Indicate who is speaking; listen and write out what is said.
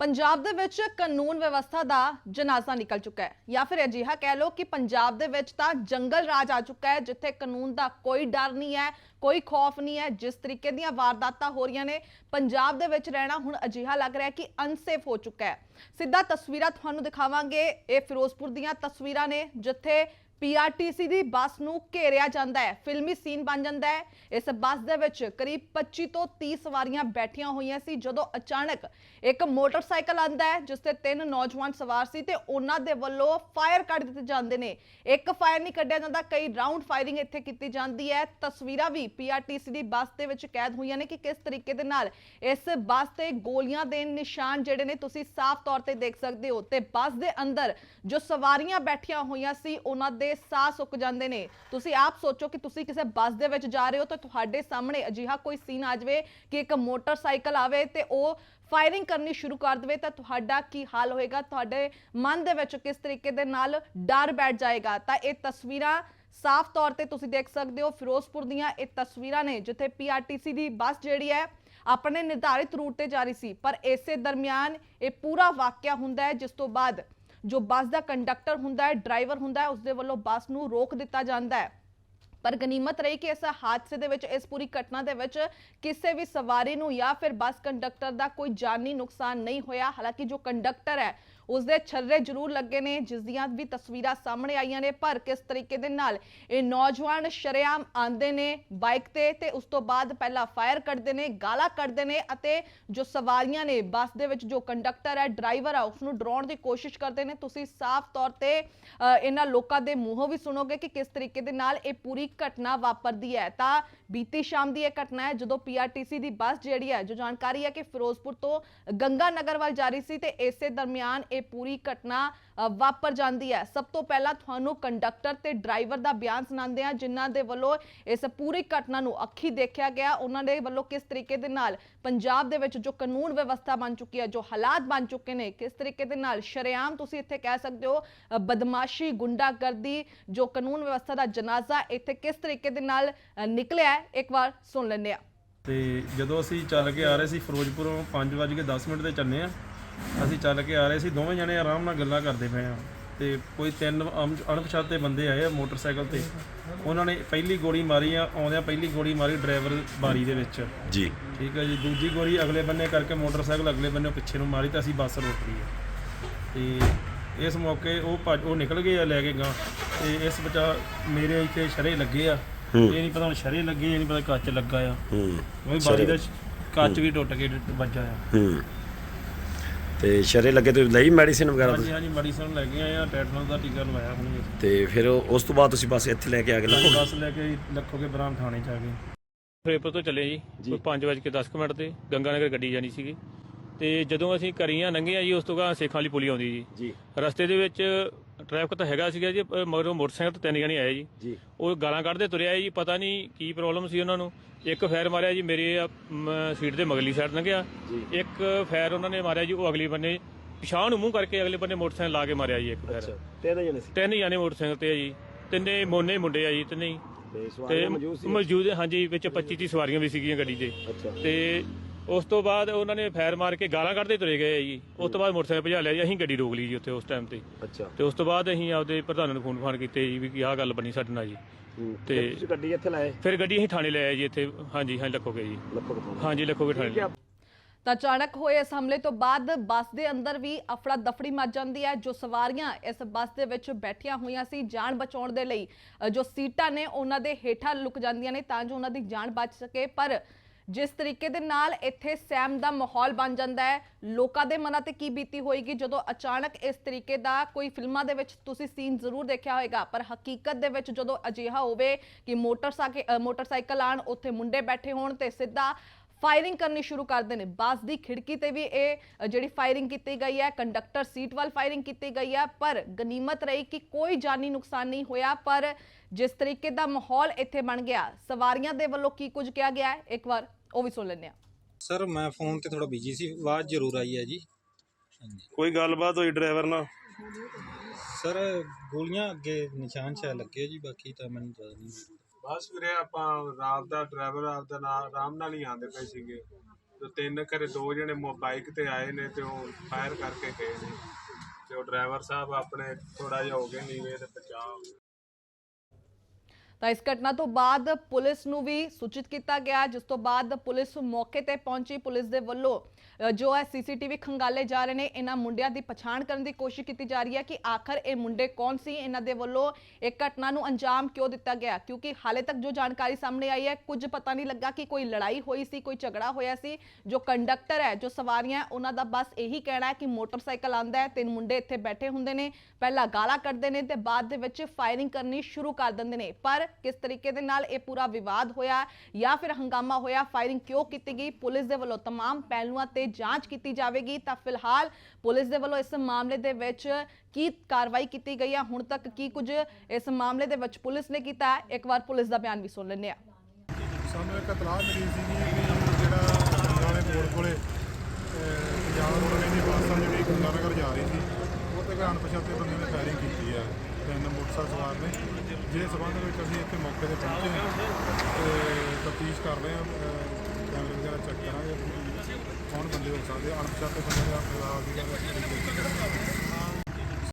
Speaker 1: ਪੰਜਾਬ ਦੇ ਵਿੱਚ ਕਾਨੂੰਨ ਵਿਵਸਥਾ ਦਾ ਜਨਾਜ਼ਾ ਨਿਕਲ ਚੁੱਕਾ ਹੈ। ਜਾਂ ਫਿਰ ਅਜਿਹਾ ਕਹਿ ਲਓ ਕਿ ਪੰਜਾਬ ਦੇ ਵਿੱਚ ਤਾਂ ਜੰਗਲ ਰਾਜ ਆ ਚੁੱਕਾ ਹੈ, ਜਿੱਥੇ ਕਾਨੂੰਨ ਦਾ ਕੋਈ ਡਰ ਨਹੀਂ ਹੈ, ਕੋਈ ਖੌਫ ਨਹੀਂ ਹੈ, ਜਿਸ ਤਰੀਕੇ ਦੀਆਂ ਵਾਰਦਾਤਾਂ ਹੋ ਰਹੀਆਂ ਨੇ, ਪੰਜਾਬ ਦੇ ਵਿੱਚ ਰਹਿਣਾ ਹੁਣ ਅਜਿਹਾ ਲੱਗ ਰਿਹਾ ਕਿ ਅਨਸੇਫ ਹੋ ਚੁੱਕਾ ਹੈ। ਸਿੱਧਾ ਤਸਵੀਰਾਂ ਤੁਹਾਨੂੰ ਦਿਖਾਵਾਂਗੇ। ਇਹ ਫਿਰੋਜ਼ਪੁਰ ਦੀਆਂ ਤਸਵੀਰਾਂ ਨੇ, ਜਿੱਥੇ ਪੀਆਰਟੀਸੀ ਦੀ ਬੱਸ ਨੂੰ ਘੇਰਿਆ ਜਾਂਦਾ ਹੈ। ਫਿਲਮੀ ਸੀਨ ਬਣ ਜਾਂਦਾ ਹੈ। ਇਸ ਬੱਸ ਦੇ ਵਿੱਚ ਕਰੀਬ 25 ਤੋਂ 30 ਸਵਾਰੀਆਂ ਬੈਠੀਆਂ ਹੋਈਆਂ ਸੀ, ਜਦੋਂ ਅਚਾਨਕ ਇੱਕ ਮੋਟਰਸਾਈਕਲ ਆਂਦਾ ਹੈ, ਜਿਸ ਤੇ ਤਿੰਨ ਨੌਜਵਾਨ ਸਵਾਰ ਸੀ ਤੇ ਉਹਨਾਂ ਦੇ ਵੱਲੋਂ ਫਾਇਰ ਕੱਢ ਦਿੱਤੇ ਜਾਂਦੇ ਨੇ। ਇੱਕ ਫਾਇਰ ਨਹੀਂ ਕੱਢਿਆ ਜਾਂਦਾ, ਕਈ ਰਾਉਂਡ ਫਾਇਰਿੰਗ ਇੱਥੇ ਕੀਤੀ ਜਾਂਦੀ ਹੈ। ਤਸਵੀਰਾਂ ਵੀ ਪੀਆਰਟੀਸੀ ਦੀ ਬੱਸ ਦੇ ਵਿੱਚ ਕੈਦ ਹੋਈਆਂ ਨੇ ਕਿ ਕਿਸ ਤਰੀਕੇ ਦੇ ਨਾਲ ਇਸ ਬੱਸ ਤੇ ਗੋਲੀਆਂ ਦੇ ਨਿਸ਼ਾਨ ਜਿਹੜੇ ਨੇ ਤੁਸੀਂ ਸਾਫ਼ ਤੌਰ ਤੇ ਦੇਖ ਸਕਦੇ ਹੋ ਤੇ ਬੱਸ ਦੇ ਅੰਦਰ ਜੋ ਸਵਾਰੀਆਂ ਬੈਠੀਆਂ ਹੋਈਆਂ ਸੀ, ਉਹਨਾਂ ਦੇ ਸਾਹ ਸੁੱਕ ਜਾਂਦੇ ਨੇ। ਤੁਸੀਂ ਆਪ ਸੋਚੋ ਕਿ ਤੁਸੀਂ ਕਿਸੇ ਬੱਸ ਦੇ ਵਿੱਚ ਜਾ ਰਹੇ ਹੋ ਤਾਂ ਤੁਹਾਡੇ ਸਾਹਮਣੇ ਅਜਿਹਾ ਕੋਈ ਸੀਨ ਆ ਜਾਵੇ ਕਿ ਇੱਕ ਮੋਟਰਸਾਈਕਲ ਆਵੇ ਤੇ ਉਹ ਫਾਇਰਿੰਗ ਕਰਨੀ ਸ਼ੁਰੂ ਕਰ ਦੇਵੇ ਤਾਂ ਤੁਹਾਡਾ ਕੀ ਹਾਲ ਹੋਏਗਾ? ਤੁਹਾਡੇ ਮਨ ਦੇ ਵਿੱਚ ਕਿਸ ਤਰੀਕੇ ਦੇ ਨਾਲ ਡਰ ਬੈਠ ਜਾਏਗਾ? ਤਾਂ ਇਹ ਤਸਵੀਰਾਂ ਸਾਫ਼ ਤੌਰ ਤੇ ਤੁਸੀਂ ਦੇਖ ਸਕਦੇ ਹੋ। ਫਿਰੋਜ਼ਪੁਰ ਦੀਆਂ ਇਹ ਤਸਵੀਰਾਂ ਨੇ ਜਿੱਥੇ ਪੀਆਰਟੀਸੀ ਦੀ ਬੱਸ ਜਿਹੜੀ ਹੈ, ਆਪਣੇ ਨਿਰਧਾਰਿਤ ਰੂਟ ਤੇ ਜਾ ਰਹੀ ਸੀ। ਪਰ ਇਸੇ ਦਰਮਿਆਨ ਇਹ ਪੂਰਾ ਵਾਕਿਆ ਹੁੰਦਾ ਹੈ, ਜਿਸ ਤੋਂ ਬਾਅਦ ਜੋ ਬੱਸ ਦਾ ਕੰਡਕਟਰ ਹੁੰਦਾ ਹੈ, ਡਰਾਈਵਰ ਹੁੰਦਾ ਹੈ ਉਸ ਦੇ ਵੱਲੋਂ ਬੱਸ ਨੂੰ ਰੋਕ ਦਿੱਤਾ ਜਾਂਦਾ ਹੈ। ਪਰ ਗਨੀਮਤ ਰਹੀ ਕਿ ਇਸ ਹਾਦਸੇ ਦੇ ਵਿੱਚ, ਇਸ ਪੂਰੀ ਘਟਨਾ ਦੇ ਵਿੱਚ ਕਿਸੇ ਵੀ ਸਵਾਰੀ ਨੂੰ ਜਾਂ ਫਿਰ ਬੱਸ ਕੰਡਕਟਰ ਦਾ ਕੋਈ ਜਾਨੀ ਨੁਕਸਾਨ ਨਹੀਂ ਹੋਇਆ। ਹਾਲਾਂਕਿ ਜੋ ਕੰਡਕਟਰ ਹੈ ਉਸ ਦੇ ਛੱਲੇ ਜ਼ਰੂਰ ਲੱਗੇ ਨੇ ਜਿਸ ਦੀਆਂ ਵੀ ਤਸਵੀਰਾਂ ਸਾਹਮਣੇ ਆਈਆਂ ਨੇ। ਪਰ ਕਿਸ ਤਰੀਕੇ ਦੇ ਨਾਲ ਇਹ ਨੌਜਵਾਨ ਸ਼ਰੇਆਮ ਆਂਦੇ ਨੇ ਬਾਈਕ ਤੇ ਤੇ ਉਸ ਤੋਂ ਬਾਅਦ ਪਹਿਲਾਂ ਫਾਇਰ ਕਰਦੇ ਨੇ, ਗਾਲਾਂ ਕੱਢਦੇ ਨੇ ਅਤੇ ਜੋ ਸਵਾਰੀਆਂ ਨੇ, ਬੱਸ ਦੇ ਵਿੱਚ ਜੋ ਕੰਡਕਟਰ ਹੈ, ਡਰਾਈਵਰ ਆ ਉਸ ਨੂੰ ਡਰਾਉਣ ਦੀ ਕੋਸ਼ਿਸ਼ ਕਰਦੇ ਨੇ। ਤੁਸੀਂ ਸਾਫ਼ ਤੌਰ ਤੇ ਇਹਨਾਂ ਲੋਕਾਂ ਦੇ ਮੂੰਹੋਂ ਵੀ ਸੁਣੋਗੇ ਕਿ ਕਿਸ ਤਰੀਕੇ ਦੇ ਨਾਲ ਇਹ ਪੂਰੀ ਘਟਨਾ ਵਾਪਰਦੀ ਹੈ। ਤਾਂ ਬੀਤੀ ਸ਼ਾਮ ਦੀ ਇਹ ਘਟਨਾ ਹੈ, ਜਦੋਂ ਪੀਆਰਟੀਸੀ ਦੀ ਬੱਸ ਜਿਹੜੀ ਹੈ, ਜੋ ਜਾਣਕਾਰੀ ਹੈ ਕਿ ਫਿਰੋਜ਼ਪੁਰ ਤੋਂ ਗੰਗਾ ਨਗਰ ਵੱਲ ਜਾ ਰਹੀ ਸੀ ਤੇ ਇਸੇ ਦਰਮਿਆਨ ਇਹ ਪੂਰੀ ਘਟਨਾ ਅ, ਵਾਪਰ ਜਾਂਦੀ ਹੈ। ਸਭ ਤੋਂ ਪਹਿਲਾਂ ਤੁਹਾਨੂੰ ਕੰਡਕਟਰ ਤੇ ਡਰਾਈਵਰ ਦਾ ਬਿਆਨ ਸੁਣਾਉਂਦੇ ਆ ਜਿਨ੍ਹਾਂ ਦੇ ਵੱਲੋਂ ਇਸ ਪੂਰੀ ਘਟਨਾ ਨੂੰ ਅੱਖੀ ਦੇਖਿਆ ਗਿਆ। ਉਹਨਾਂ ਦੇ ਵੱਲੋਂ ਕਿਸ ਤਰੀਕੇ ਦੇ ਨਾਲ ਪੰਜਾਬ ਦੇ ਵਿੱਚ ਜੋ ਕਾਨੂੰਨ ਵਿਵਸਥਾ ਬਣ ਚੁੱਕੀ ਹੈ ਜੋ ਹਾਲਾਤ ਬਣ ਚੁੱਕੇ ਨੇ ਕਿਸ ਤਰੀਕੇ ਦੇ ਨਾਲ ਸ਼ਰੇਆਮ ਤੁਸੀਂ ਇੱਥੇ ਕਹਿ ਸਕਦੇ ਹੋ ਅ, ਬਦਮਾਸ਼ੀ ਗੁੰਡਾਗਰਦੀ ਜੋ ਕਾਨੂੰਨ ਵਿਵਸਥਾ ਦਾ ਜਨਾਜ਼ਾ ਇੱਥੇ ਕਿਸ ਤਰੀਕੇ ਦੇ ਨਾਲ ਨਿਕਲਿਆ ਇੱਕ ਵਾਰ ਸੁਣ ਲੈਂਦੇ ਆ
Speaker 2: ਤੇ ਜਦੋਂ ਅਸੀਂ ਚੱਲ ਕੇ ਆ ਰਹੇ ਸੀ ਫਿਰੋਜ਼ਪੁਰੋਂ 5:10 ਮਿੰਟ ਤੇ ਚੱਲੇ ਆ ਅਸੀਂ ਚੱਲ ਕੇ ਆ ਰਹੇ ਸੀ ਦੋਵੇਂ ਜਣੇ ਆਰਾਮ ਨਾਲ ਗੱਲਾਂ ਕਰਦੇ ਪਏ ਆ ਤੇ ਕੋਈ ਤਿੰਨ ਅਮ- ਅਣਪਛਾਤੇ ਬੰਦੇ ਆਏ ਆ ਮੋਟਰਸਾਈਕਲ ਤੇ। ਉਹਨਾਂ ਨੇ ਪਹਿਲੀ ਗੋਲੀ ਮਾਰੀ ਆ ਆਉਂਦਿਆਂ ਪਹਿਲੀ ਗੋਲੀ ਮਾਰੀ ਡਰਾਈਵਰ ਬਾਰੀ ਦੇ ਵਿੱਚ।
Speaker 3: ਜੀ।
Speaker 2: ਠੀਕ ਹੈ ਜੀ ਦੂਜੀ ਗੋਲੀ ਅਗਲੇ ਬੰਨੇ ਕਰਕੇ ਮੋਟਰਸਾਈਕਲ ਅਗਲੇ ਬੰਨੇ ਪਿੱਛੇ ਨੂੰ ਮਾਰੀ ਤਾਂ ਅਸੀਂ ਬੱਸ ਰੋਕ ਲਈ ਹੈ ਤੇ ਇਸ ਮੌਕੇ ਉਹ ਭੱਜ ਉਹ ਨਿਕਲ ਗਏ ਆ ਲੈ ਕੇ ਗਾਂ ਤੇ ਇਸ ਬਚਾ ਮੇਰੇ ਇੱਥੇ ਸ਼ਰੇ ਲੱਗੇ ਆ। ਇਹ ਨਹੀਂ ਪਤਾ ਹੁਣ ਸ਼ਰੇ ਲੱਗੇ ਇਹ ਨਹੀਂ ਪਤਾ ਕੱਚ ਲੱਗਾ ਆ।
Speaker 3: ਹੂੰ।
Speaker 2: ਉਹ ਵੀ ਬਾਰੀ ਦਾ ਕੱਚ ਵੀ ਟੁੱਟ ਕੇ ਵੱਜਾ ਆ।
Speaker 3: ਹੂੰ। ਤੇ ਸ਼ਰੇ ਲੱਗੇ ਤੁਸੀਂ ਲਈ ਮੈਡੀਸਿਨ ਵਗੈਰਾ
Speaker 2: ਹਾਂਜੀ ਹਾਂਜੀ ਮੈਡੀਸਨ ਲੈ ਕੇ ਆਏ ਆ ਟੈਟਨਸ ਦਾ ਟੀਕਾ ਲਵਾਇਆ ਹੁਣ
Speaker 3: ਤੇ ਫਿਰ ਉਹ- ਉਸ ਤੋਂ ਬਾਅਦ ਤੁਸੀਂ ਬਸ ਇੱਥੇ ਲੈ ਕੇ ਆ ਗਏ ਲੱਖੋ?
Speaker 2: ਬੱਸ ਲੈ ਕੇ ਲੱਖੋਗੇ ਬਰਾਮ ਥਾਣੇ ਚ ਆ ਗਏ।
Speaker 4: ਫਰੇਪੁਰ ਤੋਂ ਚੱਲੇ ਜੀ ਕੋਈ 5:10 ਮਿੰਟ ਤੇ ਗੰਗਾਨਗਰ ਗੱਡੀ ਜਾਣੀ ਸੀਗੀ। ਤੇ ਜਦੋਂ ਅਸੀਂ ਕਰੀਆਂ ਲੰਘੇ ਆ ਜੀ ਉਸ ਤੋਂ ਬਾਅਦ ਸੇਖਾਂ ਵਾਲੀ ਪੁਲੀ ਆਉਂਦੀ ਜੀ।
Speaker 3: ਜੀ।
Speaker 4: ਰਸਤੇ ਦੇ ਵਿੱਚ ਟ੍ਰੈਫਿਕ ਤਾਂ ਹੈਗਾ ਸੀਗਾ ਜੀ ਪਰ ਮਗਰੋਂ ਮੋਟਰਸਾਈਕਲ ਤੇ ਤਿੰਨ ਜਣੇ ਆਏ ਜੀ।
Speaker 3: ਜੀ।
Speaker 4: ਉਹ ਗਾਲਾਂ ਕੱਢਦੇ ਤੁਰਿਆ ਜੀ ਪਤਾ ਨਹੀਂ ਕੀ ਪ੍ਰੋਬਲਮ ਸੀ ਉਹਨਾਂ ਨੂੰ। ਇੱਕ ਫਾਇਰ ਮਾਰਿਆ ਜੀ ਮੇਰੇ ਸੀਟ ਦੇ ਮਗਲੀ ਸਾਈਡ ਲੰਘਿਆ। ਇੱਕ ਫਾਇਰ ਉਹਨਾਂ ਨੇ ਮਾਰਿਆ ਜੀ ਉਹ ਅਗਲੀ ਬੰਨੇ ਪਿਛਾਂਹ ਨੂੰ ਮੂੰਹ ਕਰਕੇ ਅਗਲੇ ਬੰਨੇ ਮੋਟਰਸਾਈਕਲ ਲਾ ਕੇ ਮਾਰਿਆ ਜੀ ਇੱਕ ਫਾਇਰ।
Speaker 3: ਤੇਰੇ ਜਣੇ ਸੀ।
Speaker 4: ਤਿੰਨ ਜਾਣੇ ਮੋਟਰਸਾਈਕਲ ਤੇ ਆ ਜੀ। ਤਿੰਨੇ ਮੋਨੇ ਮੁੰਡੇ ਆ ਜੀ ਤਿੰਨੇ ਹੀ।
Speaker 3: ਤੇ
Speaker 4: ਮੌਜੂਦ ਹਾਂਜੀ ਵਿੱਚ 25 30 ਸਵਾਰੀਆਂ ਵੀ ਸੀਗੀਆਂ ਗੱਡੀ
Speaker 3: ਅੱਛਾ।
Speaker 4: ਤੇ ਉਸ ਤੋਂ ਬਾਅਦ ਉਹਨਾਂ ਨੇ ਫਾਇਰ ਮਾਰ ਕੇ ਗਾਲਾਂ ਕੱਢਦੇ ਤੁਰੇ ਗਏ ਜੀ। ਉਸ ਤੋਂ ਬਾਅਦ ਮੋਟਰਸਾਈਕਲ ਭਜਾ ਲਿਆ ਜੀ ਅਸੀਂ ਗੱਡੀ ਰੋਕ ਲਈ ਜੀ ਉੱਥੇ ਉਸ ਟਾਈਮ ਤੇ।
Speaker 3: ਅੱਛਾ।
Speaker 4: ਤੇ ਉਸ ਤੋਂ ਬਾਅਦ ਅਸੀਂ ਆਪਦੇ ਪ੍ਰਧਾਨ ਨੂੰ ਫੋਨ ਫਾਨ ਕੀਤੇ ਜੀ ਵੀ ਕੀ ਆਹ ਗੱਲ ਬਣੀ ਸਾਡੇ ਨਾਲ ਜੀ। ਤੇ
Speaker 3: ਤੁਸੀਂ ਗੱਡੀ ਇੱਥੇ ਲਾਏ?
Speaker 4: ਫਿਰ ਗੱਡੀ ਅਸੀਂ ਥਾਣੇ ਲੈ ਆਏ ਜੀ ਇੱਥੇ। ਹਾਂਜੀ ਹਾਂ ਲੱਖੋਗੇ ਜੀ।
Speaker 3: ਲੱਖੋ
Speaker 4: ਹਾਂਜੀ ਲੱਖੋਗੇ ਥਾਣੇ।
Speaker 1: ਤਾਂ ਅਚਾਨਕ ਹੋਏ ਇਸ ਹਮਲੇ ਤੋਂ ਬਾਅਦ ਬੱਸ ਦੇ ਅੰਦਰ ਵੀ ਅਫੜਾ ਦਫੜੀ ਮਚ ਜਾਂਦੀ ਹੈ। ਜੋ ਸਵਾਰੀਆਂ ਇਸ ਬੱਸ ਦੇ ਵਿੱਚ ਬੈਠੀਆਂ ਹੋਈਆਂ ਸੀ ਜਾਨ ਬਚਾਉਣ ਦੇ ਲਈ ਜੋ ਸੀਟਾਂ ਨੇ ਉਹਨਾਂ ਦੇ ਹੇਠਾਂ ਲੁਕ ਜਾਂਦੀਆਂ ਨੇ ਤਾਂ ਜੋ ਉਹਨਾਂ ਦੀ ਜਾਨ ਬਚ ਸਕੇ। ਪਰ ਜਿਸ ਤਰੀਕੇ ਦੇ ਨਾਲ ਇੱਥੇ ਸਹਿਮ ਦਾ ਮਾਹੌਲ ਬਣ ਜਾਂਦਾ ਹੈ। ਲੋਕਾਂ ਦੇ ਮਨਾਂ ਤੇ ਕੀ ਬੀਤੀ ਹੋਏਗੀ? ਜਦੋਂ ਅਚਾਨਕ ਇਸ ਤਰੀਕੇ ਦਾ ਕੋਈ ਫਿਲਮਾਂ ਦੇ ਵਿੱਚ ਤੁਸੀਂ ਸੀਨ ਜ਼ਰੂਰ ਦੇਖਿਆ ਹੋਵੇਗਾ ਪਰ ਹਕੀਕਤ ਦੇ ਵਿੱਚ ਜਦੋਂ ਅਜਿਹਾ ਹੋਵੇ ਕਿ ਮੋਟਰਸਾਈਕਲ ਮੋਟਰਸਾਈਕਲ ਆਣ ਉੱਥੇ ਮੁੰਡੇ ਬੈਠੇ ਹੋਣ ਤੇ ਸਿੱਧਾ ਫਾਇਰਿੰਗ ਕਰਨੀ ਸ਼ੁਰੂ ਕਰਦੇ ਨੇ ਬੱਸ ਦੀ ਖਿੜਕੀ ਤੇ ਵੀ ਇਹ ਜਿਹੜੀ ਫਾਇਰਿੰਗ ਕੀਤੀ ਗਈ ਹੈ, ਕੰਡਕਟਰ ਸੀਟ ਵੱਲ ਫਾਇਰਿੰਗ ਕੀਤੀ ਗਈ ਹੈ, ਪਰ ਗਨੀਮਤ ਰਹੀ ਕਿ ਕੋਈ ਜਾਨੀ ਨੁਕਸਾਨ ਨਹੀਂ ਹੋਇਆ, ਪਰ ਜਿਸ ਤਰੀਕੇ ਦਾ ਮਾਹੌਲ ਇੱਥੇ ਬਣ ਗਿਆ, ਸਵਾਰੀਆਂ ਦੇ ਵੱਲੋਂ ਕੀ ਕੁਝ ਕਿਹਾ ਗਿਆ ਹੈ? ਇੱਕ ਵਾਰ ਉਹ ਵੀ ਸੁਣ ਲੈਂਦੇ ਹਾਂ।
Speaker 5: ਸਰ ਮੈਂ ਫੋਨ ਤੇ ਥੋੜਾ ਬਿਜ਼ੀ ਸੀ ਆਵਾਜ਼ ਜ਼ਰੂਰ ਆਈ ਹੈ ਜੀ। ਹਾਂਜੀ।
Speaker 2: ਕੋਈ ਗੱਲਬਾਤ ਹੋਈ ਡਰਾਈਵਰ ਨਾਲ?
Speaker 5: ਸਰ ਗੋਲੀਆਂ ਅੱਗੇ ਨਿਸ਼ਾਨ ਸ਼ਾਇਦ ਲੱਗੇ ਜੀ ਬਾਕੀ ਤਾਂ ਮੈਨੂੰ ਜ਼ਿਆਦਾ ਨਹੀਂ।
Speaker 6: ਬਸ ਵੀਰੇ ਆਪਾਂ ਰਾਤ ਦਾ ਡਰਾਈਵਰ ਆਪਦਾ ਨਾਲ ਆਰਾਮ ਨਾਲ ਹੀ ਆਂਦੇ ਪਏ ਸੀਗੇ। ਤੇ ਤਿੰਨ ਘਰੇ ਦੋ ਜਣੇ ਬਾਈਕ ਤੇ ਆਏ ਨੇ ਤੇ ਉਹ ਫਾਇਰ ਕਰਕੇ ਗਏ ਨੇ। ਤੇ ਉਹ ਡਰਾਈਵਰ ਸਾਹਿਬ ਆਪਣੇ ਥੋੜਾ ਜਿਹਾ ਹੋ ਗਏ ਨੀਵੇਂ ਤੇ ਬਚਾਅ ਹੋ ਗਿਆ
Speaker 1: ਤਾਂ ਇਸ ਘਟਨਾ ਤੋਂ ਬਾਅਦ ਪੁਲਿਸ ਨੂੰ ਵੀ ਸੂਚਿਤ ਕੀਤਾ ਗਿਆ, ਜਿਸ ਤੋਂ ਬਾਅਦ ਪੁਲਿਸ ਮੌਕੇ ਤੇ ਪਹੁੰਚੀ। ਪੁਲਿਸ ਦੇ ਵੱਲੋਂ ਜੋ ਹੈ ਸੀਸੀਟੀਵੀ ਖੰਗਾਲੇ ਜਾ ਰਹੇ ਨੇ, ਇਹਨਾਂ ਮੁੰਡਿਆਂ ਦੀ ਪਛਾਣ ਕਰਨ ਦੀ ਕੋਸ਼ਿਸ਼ ਕੀਤੀ ਜਾ ਰਹੀ ਹੈ ਕਿ ਆਖਰ ਇਹ ਮੁੰਡੇ ਕੌਣ ਸੀ? ਇਹਨਾਂ ਦੇ ਵੱਲੋਂ ਇਹ ਘਟਨਾ ਨੂੰ ਅੰਜਾਮ ਕਿਉਂ ਦਿੱਤਾ ਗਿਆ? ਕਿਉਂਕਿ ਹਾਲੇ ਤੱਕ ਜੋ ਜਾਣਕਾਰੀ ਸਾਹਮਣੇ ਆਈ ਹੈ, ਕੁਝ ਪਤਾ ਨਹੀਂ ਲੱਗਾ ਕਿ ਕੋਈ ਲੜਾਈ ਹੋਈ ਸੀ, ਕੋਈ ਝਗੜਾ ਹੋਇਆ ਸੀ। ਜੋ ਕੰਡਕਟਰ ਹੈ, ਜੋ ਸਵਾਰੀਆਂ, ਉਹਨਾਂ ਦਾ ਬਸ ਇਹੀ ਕਹਿਣਾ ਹੈ ਕਿ ਮੋਟਰਸਾਈਕਲ ਆਂਦਾ ਹੈ, ਤਿੰਨ ਮੁੰਡੇ ਇੱਥੇ ਬੈਠੇ ਹੁੰਦੇ ਨੇ, ਪਹਿਲਾਂ ਗਾਲਾਂ ਕੱਢਦੇ ਨੇ ਤੇ ਬਾਅਦ ਦੇ ਵਿੱਚ ਫਾਇਰਿੰਗ ਕਰਨੀ ਸ਼ੁਰੂ ਕਰ ਦਿੰਦੇ ਨੇ। ਪਰ ਕਿਸ ਤਰੀਕੇ ਦੇ ਨਾਲ ਇਹ ਪੂਰਾ ਵਿਵਾਦ ਹੋਇਆ ਜਾਂ ਫਿਰ ਹੰਗਾਮਾ ਹੋਇਆ ਫਾਇਰਿੰਗ ਕਿਉਂ ਕੀਤੀ ਗਈ ਪੁਲਿਸ ਦੇ ਵੱਲੋਂ तमाम ਪਹਿਲੂਆਂ ਤੇ ਜਾਂਚ ਕੀਤੀ ਜਾਵੇਗੀ ਤਾਂ ਫਿਲਹਾਲ ਪੁਲਿਸ ਦੇ ਵੱਲੋਂ ਇਸ ਮਾਮਲੇ ਦੇ ਵਿੱਚ ਕੀ ਕਾਰਵਾਈ ਕੀਤੀ ਗਈ ਹੈ ਹੁਣ ਤੱਕ ਕੀ ਕੁਝ ਇਸ ਮਾਮਲੇ ਦੇ ਵਿੱਚ ਪੁਲਿਸ ਨੇ ਕੀਤਾ ਹੈ ਇੱਕ ਵਾਰ ਪੁਲਿਸ ਦਾ ਬਿਆਨ ਵੀ ਸੁਣ ਲੈਂਦੇ ਹਾਂ
Speaker 7: ਸਾਨੂੰ ਇੱਕ ਇਤਲਾਹ ਮਿਲੀ ਸੀ ਕਿ ਜਿਹੜਾ ਵਾਲੇ ਮੋੜ ਕੋਲੇ ਅਹ, ਪੰਜਾਬ ਰੋਡਵੇਜ਼ ਦੀ ਬੱਸ ਆ ਜਿਹੜੀ ਗੰਗਾਨਗਰ ਜਾ ਰਹੀ ਸੀ ਉਹ ਤੇ ਕੋਈ ਅਣਪਛਾਤੇ ਬੰਦੇ ਨੇ ਫਾਇਰਿੰਗ ਕੀਤੀ ਆ ਤਿੰਨ ਮੋਟਰਸਾਈਕਲ ਸਵਾਰ ਨੇ। ਜਿਹਦੇ ਸਬੰਧ ਵਿੱਚ ਅਸੀਂ ਇੱਥੇ ਮੌਕੇ ਤੇ ਪਹੁੰਚੇ ਹਾਂ ਤੇ ਤਫਤੀਸ਼ ਕਰ ਰਹੇ ਹਾਂ ਅਹ, ਕੈਮਰੇ ਵਗੈਰਾ ਚੈੱਕ ਕਰਾਂਗੇ ਕੌਣ ਬੰਦੇ ਹੋ ਸਕਦੇ ਅਣਪਛਾਤੇ ਬੰਦੇ ਦਾ ਫਿਲਹਾਲ ਦੀ